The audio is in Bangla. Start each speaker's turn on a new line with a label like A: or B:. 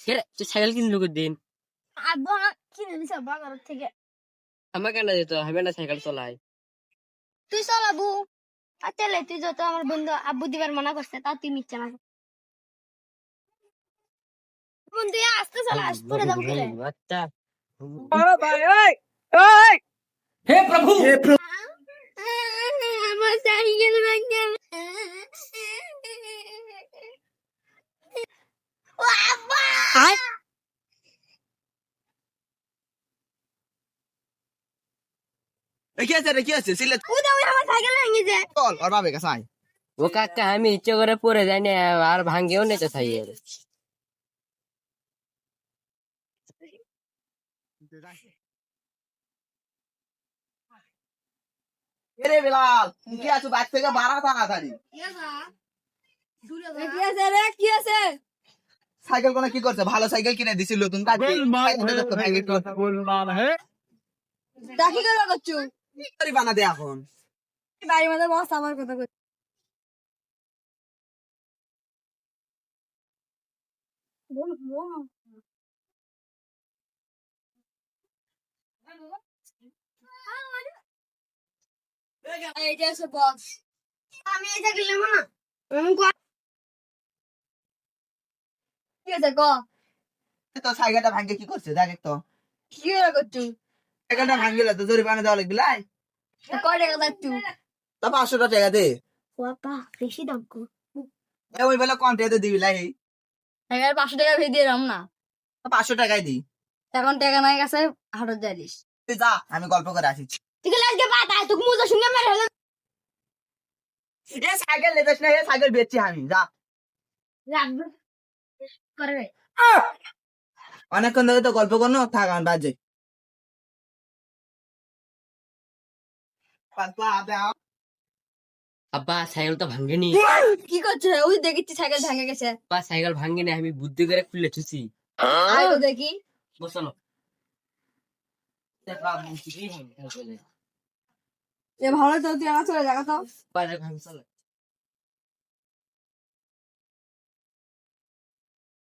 A: সেরে তুই সাইকেল কিনলো দিন
B: কিনে দিছে বাজার থেকে।
A: আমার কেন যেত হবে না সাইকেল চলাই?
B: তুই চল আবু আর তেলে তুই যত আমার বন্ধু আব্বু দিবার মানা করছে তা তুই মিথ্যা না। বন্ধু এ আস্তে চল আস্তে পড়ে দাম করে
A: আচ্ছা
B: আমার সাইকেল ভেঙে ও আব্বা
C: এ কি আছে রে কি আছে? সিলে
B: ও দাও আমার সাইকেল ভেঙে যায়
C: চল ওর বাবে কাছে আয়।
A: ও কাকা আমি ইচ্ছে করে পড়ে যাই না আর ভাঙ্গেও নিতে সাইকেল
C: এরে। বিলাল কি আছো? থেকে বাড়া তাড়াতাড়ি।
B: কি আছে রে? কি আছে?
C: সাইকেল কোনে কি করছে? ভালো সাইকেল কিনে দিছিল নতুন কাজ
B: ডাকি করে করছ
C: বানা দে এখন?
B: বাড়ির মধ্যে বস আমার কথা কই। বল বল। এইটা আছে বক্স আমি এটা গেলাম না কি আছে কো।
C: তো সাইকেলটা ভাঙ্গে কি করছে? দেখ তো
B: কি করে করছ
C: সাইকেলটা ভাঙ্গিলে তো জরি বানা দেওয়া লাগবে লাই।
B: কয় টাকা যাচ্ছ
C: তা পাঁচশোটা টাকা দে।
B: বাবা বেশি দাম কো
C: এ ওই বেলা টাকা দিবি লাই?
B: এগারো পাঁচশো টাকা ভেজে দিলাম না।
C: পাঁচশো টাকাই দি।
B: এখন টাকা নাই কাছে হাটত যাইলিস
C: তুই যা আমি গল্প করে আসি
B: ঠিক আছে আজকে আয় তোকে মুজো সঙ্গে মেরে হলো
C: এ সাইকেল লেতেস না এ সাইকেল বেচছি আমি যা।
B: রাখবে করে
C: অনেকক্ষণ ধরে তো গল্প করনো থাক বাজে
A: আব্বা সাইকেলটা ভাঙ্গেনি।
B: কি করছে? ওই দেখেছি সাইকেল ভাঙে গেছে।
A: আব্বা সাইকেল ভাঙ্গেনি আমি বুদ্ধি করে খুলে ছুছি।
B: আয় দেখি।
A: বসল
B: এ ভালো তো তুই আমার চলে দেখা তো
A: বাজার ভাঙ চলে